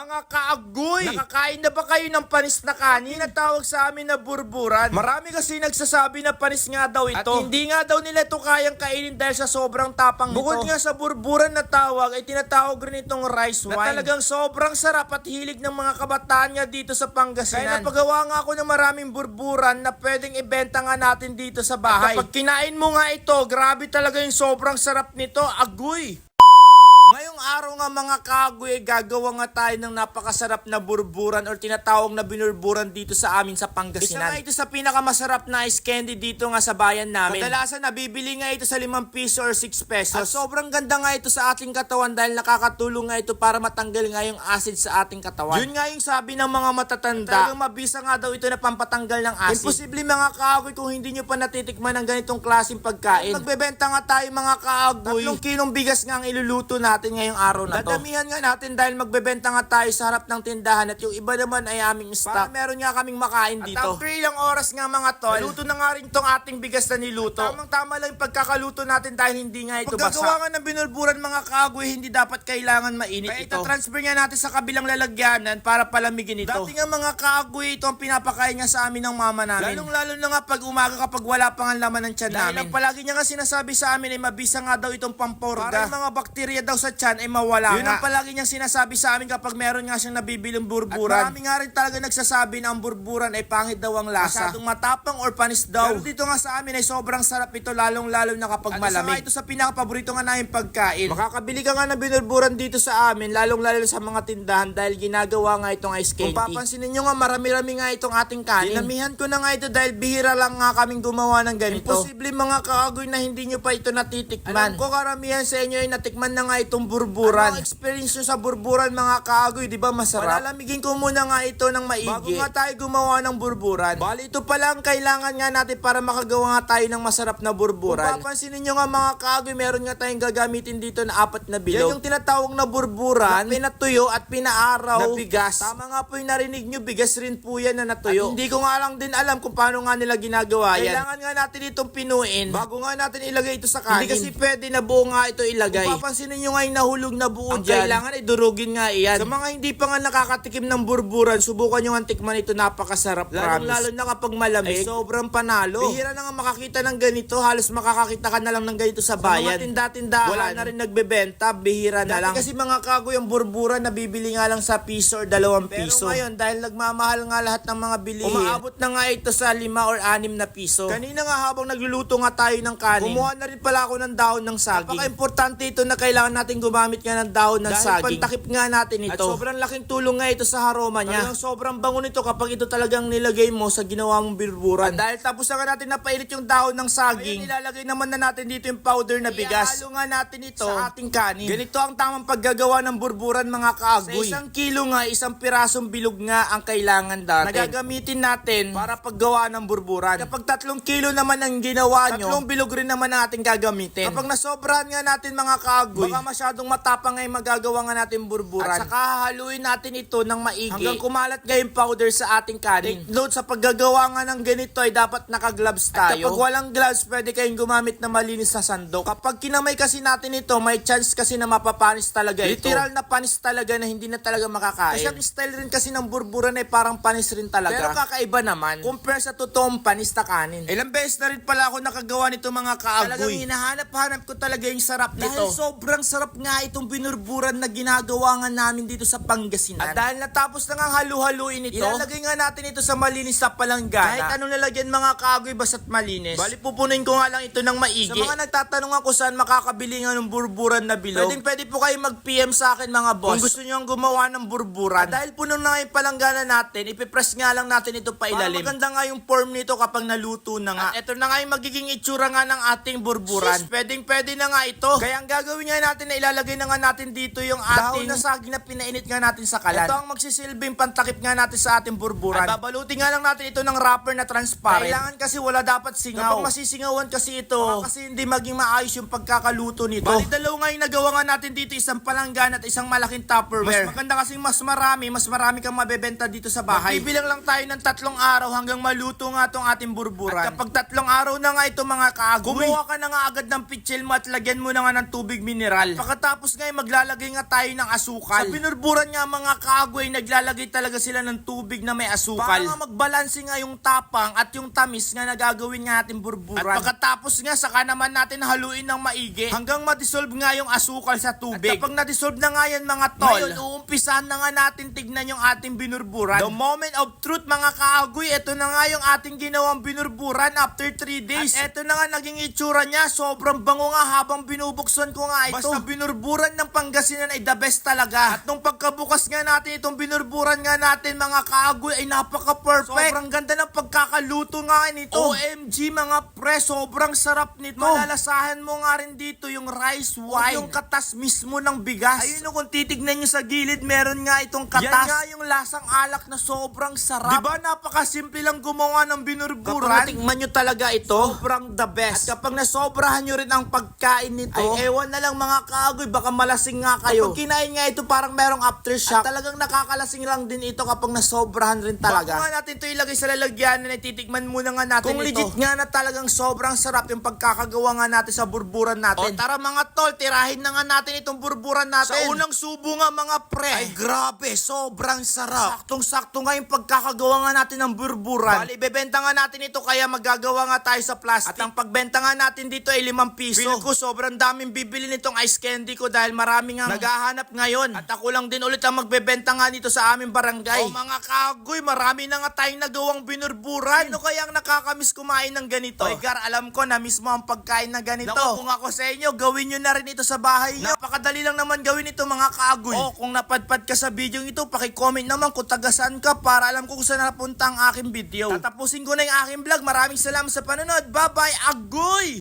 Mga kaagoy! Nakakain na ba kayo ng panis na kanin? Tinatawag sa amin na burburan. Marami kasi nagsasabi na panis nga daw ito. At hindi nga daw nila ito kayang kainin dahil sa sobrang tapang Bukod nga sa burburan na tawag, ay tinatawag rin itong rice wine. Na talagang sobrang sarap at hilig ng mga kabataan niya dito sa Pangasinan. Kaya napagawa nga ako ng maraming burburan na pwedeng ibenta nga natin dito sa bahay. At kapag kinain mo nga ito, grabe talaga yung sobrang sarap nito. Agoy! Ngayong araw nga mga kagoy, gagawa nga tayo ng napakasarap na burburan or tinatawag na binurburan dito sa amin sa Pangasinan. Isa nga ito sa pinakamasarap na ice candy dito nga sa bayan namin. Kadalasan nabibili nga ito sa 5 piso or 6 pesos. At sobrang ganda nga ito sa ating katawan dahil nakakatulong nga ito para matanggal nga yung acid sa ating katawan. Yun nga yung sabi ng mga matatanda. Talagang mabisa nga daw ito na pampatanggal ng acid. Imposible mga kagoy kung hindi nyo pa natitikman ng ganitong klaseng pagkain. Magbebenta nga tayo mga kagoy. Tatlong kilong bigas nga ang iluluto natin ngayong araw na to. Dadamihan nga natin dahil magbebenta nga tayo sa harap ng tindahan at yung iba naman ay aming stock. Para meron nga kaming makain dito. At after ilang oras nga mga tol, luto na nga rin tong ating bigas na niluto. Tamang tama lang yung pagkakaluto natin dahil hindi nga ito basa. Pagkagawa nga ng binulburan mga kagoy, hindi dapat kailangan mainit Kaya ito. transfer nga natin sa kabilang lalagyanan para palamigin ito. Dati nga mga kagoy, ito ang pinapakain nga sa amin ng mama namin. Lalong lalo na nga pag umaga kapag wala pang ang laman ng tiyan namin. Dahil palagi niya nga sinasabi sa amin ay mabisa nga daw itong pamporga. Para mga bakterya daw sa tiyan ay mawala Yun ang palagi niyang sinasabi sa amin kapag meron nga siyang nabibiling burburan. At marami nga rin talaga nagsasabi na ang burburan ay pangit daw ang lasa. Masyadong matapang or panis daw. Pero dito nga sa amin ay sobrang sarap ito lalong lalo na kapag At malamig. At ito sa pinakapaborito nga namin pagkain. Makakabili ka nga ng binurburan dito sa amin lalong lalo sa mga tindahan dahil ginagawa nga itong ice candy. Kung papansinin nyo nga marami-rami nga itong ating kanin. Dinamihan ko na nga ito dahil bihira lang nga kaming gumawa ng ganito. Imposible mga kaagoy na hindi nyo pa ito natitikman. Alam ko karamihan sa inyo ay natikman na nga itong burburan. Ano ang experience nyo sa burburan mga kaagoy, di ba masarap? Palalamigin ko muna nga ito ng maigi. Bago nga tayo gumawa ng burburan. Bali ito pala ang kailangan nga natin para makagawa nga tayo ng masarap na burburan. Kung papansinin nyo nga mga kaagoy, meron nga tayong gagamitin dito na apat na bilog. Yan yung tinatawag na burburan, na pinatuyo at pinaaraw na bigas. Tama nga po yung narinig nyo, bigas rin po yan na natuyo. At hindi ko nga lang din alam kung paano nga nila ginagawa yan. Kailangan nga natin itong pinuin bago nga natin ilagay ito sa kanin. Hindi kasi pwede na buo nga ito ilagay. Kung papansinin nyo nga yung nahulog na buo ang dyan. kailangan ay durugin nga iyan. Sa mga hindi pa nga nakakatikim ng burburan, subukan nyo ang tikman ito, napakasarap, promise. Lalo na kapag malamig, ay sobrang panalo. Bihira na nga makakita ng ganito, halos makakakita ka na lang ng ganito sa bayan. Sa mga tinda-tindahan, wala na rin nagbebenta, bihira na lang. kasi mga kagoy ang burburan, nabibili nga lang sa piso or dalawang piso. Pero ngayon, dahil nagmamahal nga lahat ng mga bilihin, umaabot na nga ito sa lima or anim na piso. Kanina nga habang nagluluto nga tayo ng kanin, kumuha na rin pala ako ng dahon ng saging. Napaka-importante ito na kailangan natin gumamit nga ng dahon ng Dahil saging. pantakip nga natin ito. At sobrang laking tulong nga ito sa aroma niya. Talagang sobrang bango nito kapag ito talagang nilagay mo sa ginawa mong birburan. At dahil tapos na nga natin napainit yung dahon ng saging, Ayun, ilalagay naman na natin dito yung powder na bigas. Ihalo nga natin ito sa ating kanin. Ganito ang tamang paggagawa ng burburan mga kaagoy. Sa isang kilo nga, isang pirasong bilog nga ang kailangan natin. Nagagamitin natin para paggawa ng burburan. Kapag tatlong kilo naman ang ginawa nyo, tatlong bilog rin naman ang ating gagamitin. Kapag nasobrahan nga natin mga kaagoy, baka masyadong matapang ay magagawa nga natin burburan. At saka haluin natin ito ng maigi hanggang kumalat nga yung powder sa ating kanin. Take note sa paggagawa nga ng ganito ay dapat naka-gloves tayo. At kapag walang gloves, pwede kayong gumamit ng malinis na sandok. Kapag kinamay kasi natin ito, may chance kasi na mapapanis talaga ito. Literal na panis talaga na hindi na talaga makakain. Kasi ang style rin kasi ng burburan ay parang panis rin talaga. Pero kakaiba naman, compare sa totoong panis na kanin. Ilang beses na rin pala ako nakagawa nito mga kaagoy. Talagang hinahanap-hanap ko talaga yung sarap nito. Dahil sobrang sarap nga itong binurburan na ginagawa nga namin dito sa Pangasinan. At dahil natapos na nga halu-haluin ito, ilalagay nga natin ito sa malinis na palanggana. Kahit anong lalagyan mga kaagoy basta't malinis. Bali pupunin ko nga lang ito ng maigi. Sa mga nagtatanong ako saan makakabili nga ng burburan na bilog, pwedeng pwede po kayo mag-PM sa akin mga boss. Kung gusto nyo gumawa ng burburan. At dahil puno na nga yung palanggana natin, ipipress nga lang natin ito pa ilalim. Para maganda nga yung form nito kapag naluto na nga. At ito na nga yung magiging itsura nga ng ating burburan. Sis, pwedeng pwede na nga ito. Kaya ang gagawin nga natin na ilalagay na nga natin dito yung ating na saging na pinainit nga natin sa kalan. Ito ang magsisilbing pantakip nga natin sa ating burburan. At babalutin nga lang natin ito ng wrapper na transparent. Kailangan kasi wala dapat singaw. Kapag masisingawan kasi ito, baka kasi hindi maging maayos yung pagkakaluto nito. Bali dalawa nga yung nagawa nga natin dito, isang palanggan at isang malaking tupperware. Mas maganda kasi mas marami, mas marami kang mabebenta dito sa bahay. Bibilang lang tayo ng tatlong araw hanggang maluto nga tong ating burburan. At kapag tatlong araw na nga ito mga kaagoy, gumawa ka na nga agad ng pitsil mo at lagyan mo na nga ng tubig mineral. Pagkatapos Pagkatapos ngayon maglalagay nga tayo ng asukal. Sa binurburan nga mga kaagway, naglalagay talaga sila ng tubig na may asukal. Para nga magbalanse nga yung tapang at yung tamis nga nagagawin nga natin burburan. At pagkatapos nga, saka naman natin haluin ng maigi hanggang ma-dissolve nga yung asukal sa tubig. At kapag na-dissolve na nga yan mga tol, ngayon uumpisahan na nga natin tignan yung ating binurburan. The moment of truth mga kaagoy, ito na nga yung ating ginawang binurburan after 3 days. At ito na nga naging itsura niya, sobrang bango nga habang binubuksan ko nga ito. Basta binurburan ng Pangasinan ay the best talaga. At nung pagkabukas nga natin itong binurburan nga natin mga kaagoy ay napaka-perfect. Sobrang ganda ng pagkakaluto nga nito. OMG mga pre, sobrang sarap nito. Malalasahan mo nga rin dito yung rice wine. Yung katas mismo ng bigas. Ayun o, kung titignan nyo sa gilid, meron nga itong katas. Yan nga yung lasang alak na sobrang sarap. Diba napakasimple lang gumawa ng binurburan? Kapag natikman nyo talaga ito, sobrang the best. At kapag nasobrahan nyo rin ang pagkain nito, ay ewan na lang mga kaagoy, baka malasing nga kayo. Kapag kinain nga ito, parang merong aftershock. At talagang nakakalasing lang din ito kapag nasobrahan rin talaga. Bago nga natin ito ilagay sa lalagyanan, ay titikman muna nga natin Kung legit nga na talagang sobrang sarap yung pagkakagawa nga natin sa burburan natin. O tara mga tol, tirahin na nga natin itong burburan natin. Sa unang subo nga mga pre. Ay grabe, sobrang sarap. Saktong-sakto nga yung pagkakagawa nga natin ng burburan. Bali, bebenta nga natin ito kaya magagawa nga tayo sa plastic. At ang pagbenta nga natin dito ay 5 piso. Feel ko sobrang daming bibili nitong ice candy ko dahil marami nga naghahanap ngayon. At ako lang din ulit ang magbebenta nga dito sa aming barangay. O mga kagoy, marami na nga tayong nagawang binurburan. Sino kayang nakakamiss kumain ng ganito? Oy, Gar, alam ko na mismo ang pagkain na ganito. Naku, kung ako sa inyo, gawin nyo na rin ito sa bahay nyo. Napakadali lang naman gawin ito mga kagoy. O kung napadpad ka sa video ito, pakicomment naman kung taga saan ka para alam ko kung saan napunta ang aking video. Tatapusin ko na yung aking vlog. Maraming salamat sa panonood. Bye-bye, agoy!